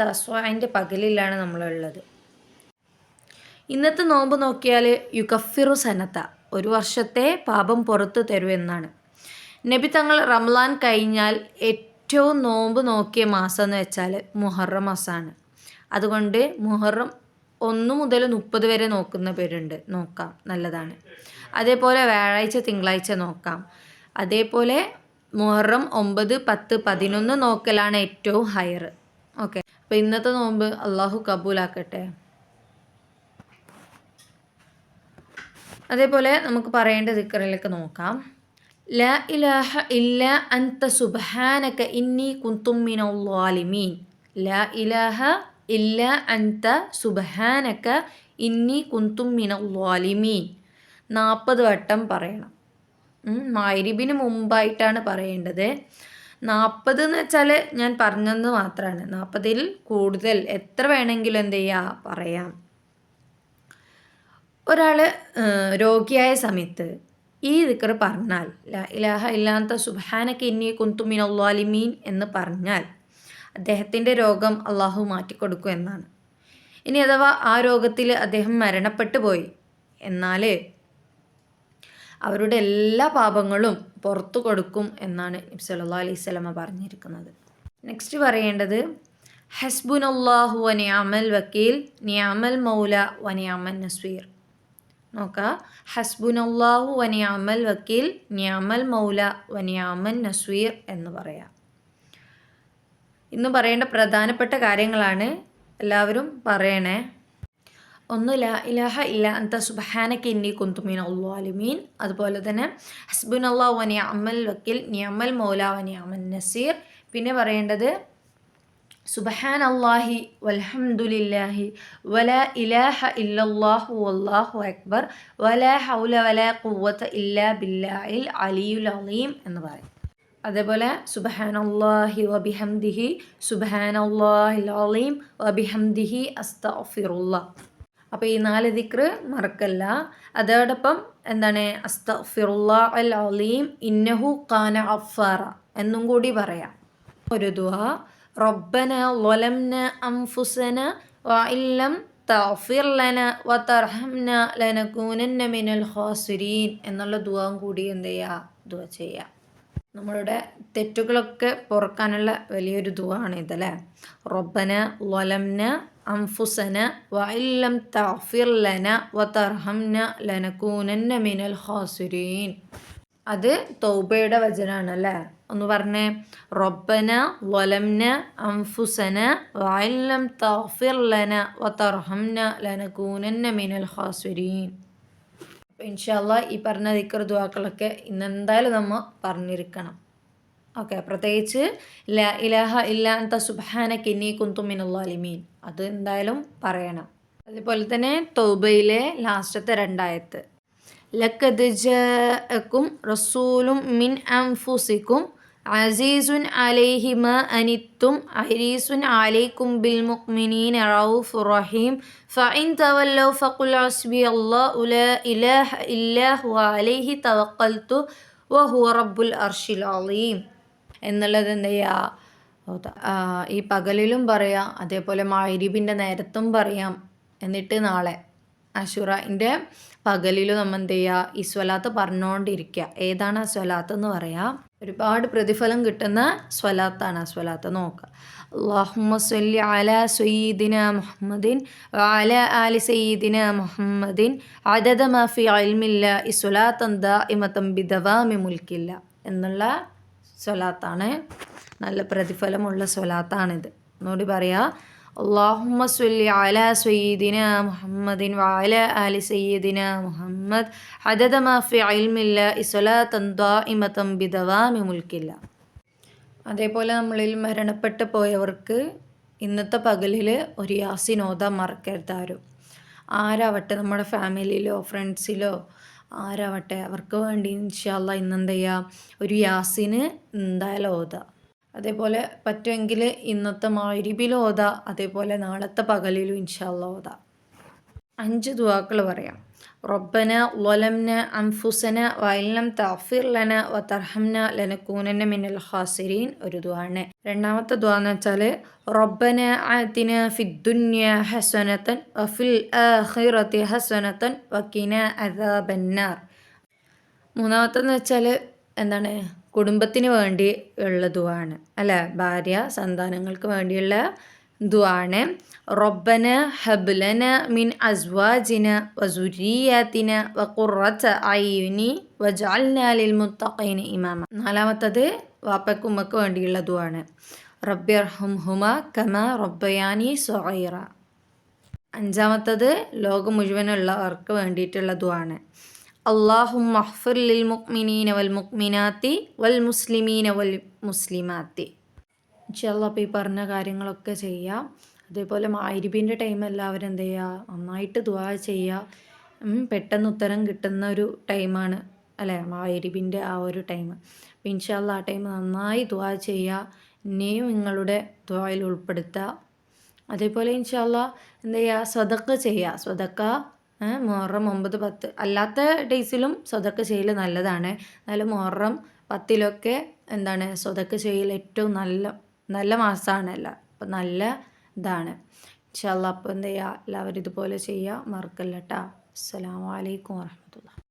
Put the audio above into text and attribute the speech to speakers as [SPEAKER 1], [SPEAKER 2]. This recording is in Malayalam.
[SPEAKER 1] തസ്വാന്റെ പകലിലാണ് നമ്മളുള്ളത്. ഇന്നത്തെ നോമ്പ് നോക്കിയാൽ യുഗഫിറു സനത്ത ഒരു വർഷത്തെ പാപം പുറത്തു തരുമെന്നാണ് നബി തങ്ങൾ റംലാൻ കഴിഞ്ഞാൽ ഏറ്റവും നോമ്പ് നോക്കിയ മാസം എന്ന് വെച്ചാൽ മുഹറം മാസമാണ്. അതുകൊണ്ട് മുഹറം ഒന്ന് മുതൽ മുപ്പത് വരെ നോക്കുന്ന പേരുണ്ട്. നോക്കാം നല്ലതാണ്. അതേപോലെ വ്യാഴാഴ്ച തിങ്കളാഴ്ച നോക്കാം. അതേപോലെ മുഹറം ഒമ്പത് പത്ത് പതിനൊന്ന് നോക്കലാണ് ഏറ്റവും ഹയർ അപ്പോൾ ഇന്നത്തെ നോമ്പ് അള്ളാഹു കബൂലാക്കട്ടെ. അതേപോലെ നമുക്ക് പറയേണ്ട ദിക്കറിലേക്ക് നോക്കാം. ല ഇലാഹ ഇല്ല അൻത സുബാനക ഇന്നി കുന്തുമ്മിനോലിമീൻ ല ഇലാഹ ഇല്ല അൻത സുബഹാനക ഇന്നി കുന്തുമ്മിനോലിമീൻ നാൽപ്പത് വട്ടം പറയണം. മായിരിബിന് മുമ്പായിട്ടാണ് പറയേണ്ടത്. നാൽപ്പത് എന്ന് വെച്ചാൽ ഞാൻ പറഞ്ഞെന്ന് മാത്രമാണ് നാൽപ്പതിൽ കൂടുതൽ എത്ര വേണമെങ്കിലും എന്ത് ചെയ്യുക പറയാം. ഒരാൾ രോഗിയായ സമയത്ത് ഈ ദിക്കർ പറഞ്ഞാൽ ഇലാഹ ഇല്ലാത്ത സുബാനക്ക് ഇന്നി കുന്തുമിൻ അള്ളാലിമീൻ എന്ന് പറഞ്ഞാൽ അദ്ദേഹത്തിന്റെ രോഗം അള്ളാഹു മാറ്റിക്കൊടുക്കും എന്നാണ്. ഇനി അഥവാ ആ രോഗത്തിൽ അദ്ദേഹം മരണപ്പെട്ടു പോയി എന്നാൽ അവരുടെ എല്ലാ പാപങ്ങളും പുറത്തു കൊടുക്കും എന്നാണ് സല്ലാ അലൈഹി സ്വലമ പറഞ്ഞിരിക്കുന്നത്. നെക്സ്റ്റ് പറയേണ്ടത് ഹസ്ബുൻ അള്ളാഹു വനിയാമൽ വക്കീൽ നിയാമൽ മൗല വനിയാമൻ നസ്വീർ നോക്കുക അള്ളാഹു വനിയാമൽ വക്കീൽ നിയാമൽ മൗല വനിയാമൻ നസ്വീർ എന്ന് പറയാം. ഇന്ന് പറയേണ്ട പ്രധാനപ്പെട്ട കാര്യങ്ങളാണ് എല്ലാവരും പറയണേ. ഒന്ന് ലാ ഇലാഹ ഇല്ല അന്ത സുബഹാനക്ക് ഇന്നി കുന്തുമീൻ അള്ളാലിമീൻ അതുപോലെ തന്നെ ഹസ്ബുൻ അള്ളാഹു വനി അമ്മൽ വക്കീൽ നിയമൽ മൗല വനി അമൻ നസീർ. പിന്നെ പറയേണ്ടത് സുബഹാൻ അള്ളാഹി വൽഹംദുലില്ലാഹി വല ഇലാഹ ഇല്ലല്ലാഹു വല്ലാഹു അക്ബർ. വല ഹൗല വല കുവത്ത് ഇല്ലാ ബില്ലാഹിൽ അലിയുൽ അലീം എന്ന് പറയും. അതേപോലെ സുബഹാൻ വബിഹംദിഹി സുബഹാൻ അലീം വബിഹംദിഹി അസ്തഫിറുള്ള അപ്പോൾ ഈ നാല് ദിക്റ് മറക്കല്ല. അതോടൊപ്പം എന്താണ്? അസ്ത അസ്തഫിറുള്ള അൽ അലീം ഇന്നഹു ഖാന അഫാറ എന്നും കൂടി പറയാം. ഒരു ദുഹ റബ്ബന ലൊലംന അംഫുസന വഇല്ലം തഗ്ഫിർ ലന വതർഹംന ലനകൂനന്ന മിനൽ ഖാസിരീൻ എന്നുള്ള ദുവാം കൂടി എന്ത് ചെയ്യുക ദുവ ചെയ്യുക നമ്മളുടെ തെറ്റുകളൊക്കെ പൊറുക്കാനുള്ള വലിയൊരു ദുവാണ് ഇതല്ലേ? റബ്ബന വലംന അംഫുസന വല്ലം തഫിർ ലന വതർഹംന ലനകൂനന്ന മിനൽ ഹാസുരീൻ അത് തൗബയുടെ വചനാണ് അല്ലേ ഒന്ന് പറഞ്ഞേ. റബ്ബന വലംന അംഫുസന വല്ലം തഫിർ ലന വതർഹംന ലനകൂനന്ന മിനൽ ഖാസിരീൻ. ഇൻഷാല്ല ഈ പറഞ്ഞ ദിക്കർ ദുവാക്കളൊക്കെ ഇന്നെന്തായാലും നമ്മൾ പറഞ്ഞിരിക്കണം. ഓക്കെ പ്രത്യേകിച്ച് ല ഇലഹ ഇല്ലാത്ത സുബാന കിന്നി കുന്തുമിനുള്ളിമീൻ അത് എന്തായാലും പറയണം. അതുപോലെ തന്നെ തൗബയിലെ ലാസ്റ്റത്തെ രണ്ടായത്ത്. ലക്കത് റസൂലും മിൻ അംഫുസിക്കും അസീസുൻ അലൈഹിമ അനിത്തും അരീസുൻ അലൈക്കും ബിൽ മുക്മിനീൻ റൗഫ് റഹീം. ഫഇൻ തവല്ലൗ ഫഖുൽ അസ്ബി അല്ലാഹു ലാ ഇലാഹ ഇല്ലഹ് അലൈഹി തവക്കൽത്തു വഹു റബ്ബുൽ അർഷിൽ അലീം. എന്നുള്ളത് എന്ത് ഈ പകലിലും പറയാം അതേപോലെ മൈരിബിന്റെ നേരത്തും പറയാം. എന്നിട്ട് നാളെ അഷുറന്റെ പകലിലും നമ്മൾ എന്ത് ചെയ്യുക ഈ സ്വലാത്ത് പറഞ്ഞുകൊണ്ടിരിക്കുക ഏതാണ് ആ സ്വലാത്ത് എന്ന് പറയാം? ഒരുപാട് പ്രതിഫലം കിട്ടുന്ന സ്വലാത്താണ് ആ സ്വലാത്ത്. നോക്കുക അള്ളാഹുമ്മ സല്ലി അല സയ്യിദിന മുഹമ്മദിൻ അല അലി സയ്യിദിന മുഹമ്മദിൻ അദദ മഫി അൽമില്ല ഈ സ്വലാത്തന്ത ഇമത്തം ബിദവാമി മുൽക്കില്ല എന്നുള്ള സ്വലാത്താണ്. നല്ല പ്രതിഫലമുള്ള സ്വലാത്താണിത്. ഒന്നുകൂടി പറയാം. اللهم صل على سيدنا محمد وعلى آل سيدنا محمد عدد ما في علم الله صلاة دائمة بدوام ملك الله അതേപോലെ നമ്മളിൽ മരണപ്പെട്ടു പോയവർക്ക് ഇന്നത്തെ പകലിൽ ഒരു യാസിൻ ഓതാൻ മറക്കരുതാരും ആരാവട്ടെ നമ്മുടെ ഫാമിലിയിലോ ഫ്രണ്ട്സിലോ ആരാവട്ടെ അവർക്ക് വേണ്ടി ഇൻഷാല്ല ഇന്നെന്ത് ചെയ്യുക ഒരു യാസിന് എന്തായാലും ഓതാം അതേപോലെ പറ്റുമെങ്കിൽ ഇന്നത്തെ മാരിബിൽ ഓതാ അതേപോലെ നാളത്തെ പകലിലും ഇൻഷാല്ല ഓതാ. അഞ്ച് ദുവാക്കൾ പറയാം. റബ്ബന ഒലംന അംഫുസന വയലം തഫിർലന വ ലനക്കൂനന മിനൽ ഖാസിരീൻ ഒരു ദുവാണ് രണ്ടാമത്തെ ദുവാ എന്ന് വെച്ചാൽ റബ്ബന ആത്തിന ഫിദ്ദുന്യ ഹസനത്തൻ വഫിൽ ആഖിറത്തി ഹസനത്തൻ വക്കിന അദാബന്നാർ. മൂന്നാമത്തെന്ന് വെച്ചാൽ എന്താണ്? കുടുംബത്തിന് വേണ്ടി ഉള്ള ദുവാണ് അല്ലേ ഭാര്യ സന്താനങ്ങൾക്ക് വേണ്ടിയുള്ള ദുവാണ് റബ്ബന ഹബ്ലന മിൻ അസ്വാജിന വസുരിയാത്തിന വഖുറത്ത അയ്യുനി വജാൽനാലിൽ മുത്തഖൈന ഇമാമ. നാലാമത്തത് വാപ്പക്കുമ്മക്ക് വേണ്ടിയുള്ള ദുവാണ് റബ്യർഹും ഹുമ കമ റബ്ബയാനി സൊഹൈറ അഞ്ചാമത്തത് ലോകം മുഴുവനുള്ളവർക്ക് വേണ്ടിയിട്ടുള്ള ദുവാണ് അള്ളാഹു മഹ്ഫുല്ലിൽ ലിൽ മുക്മിനീന വൽ മുക്മിനാത്തി വൽ മുസ്ലിമീന വൽ മുസ്ലിമാത്തി. ഇൻഷല്ല അപ്പോൾ ഈ പറഞ്ഞ കാര്യങ്ങളൊക്കെ ചെയ്യുക അതേപോലെ മായിരിബിന്റെ ടൈം എല്ലാവരും എന്ത് ചെയ്യുക നന്നായിട്ട് ദുവാ ചെയ്യുക പെട്ടെന്ന് ഉത്തരം കിട്ടുന്ന ഒരു ടൈമാണ് അല്ലേ? മായിരിബിന്റെ ആ ഒരു ടൈം അപ്പോൾ ഇൻഷാല്ല ആ ടൈം നന്നായി ദുവാ ചെയ്യുക എന്നെയും നിങ്ങളുടെ ദുവായിൽ ഉൾപ്പെടുത്തുക അതേപോലെ ഇൻഷാല്ല എന്ത് ചെയ്യുക സ്വതക്ക ചെയ്യുക സ്വതക്ക മുഹറം ഒമ്പത് പത്ത്. അല്ലാത്ത ഡേയ്സിലും സ്വതക്ക ചെയ്യൽ നല്ലതാണ്. എന്നാലും മുഹറം പത്തിലൊക്കെ എന്താണ് സ്വതക്ക ചെയ്യൽ ഏറ്റവും നല്ല നല്ല മാസമാണല്ല അപ്പം നല്ല ഇതാണ്. ഇൻഷാല്ല അപ്പോൾ എന്ത് ചെയ്യുക എല്ലാവരും ഇതുപോലെ ചെയ്യുക മറക്കല്ല കേട്ടോ അസ്സാം വലൈക്കും വാഹമത്തുള്ള